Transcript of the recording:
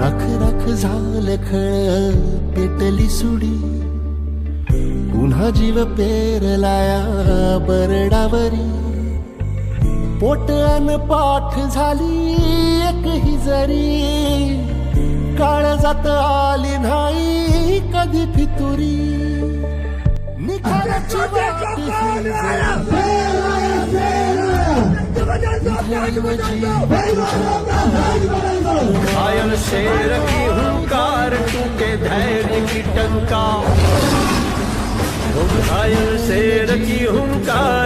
रख रख झाल खळ पेटली सुडी. पुन्हा जीव पेरलाया बरडावरी. पोटन पाठ झाली एकही जरी. काळ जात आली नाही कधी फितुरी. घायल शेर की हुंकार टूटे धैर्य की टंका। आयन शेर की हुंकार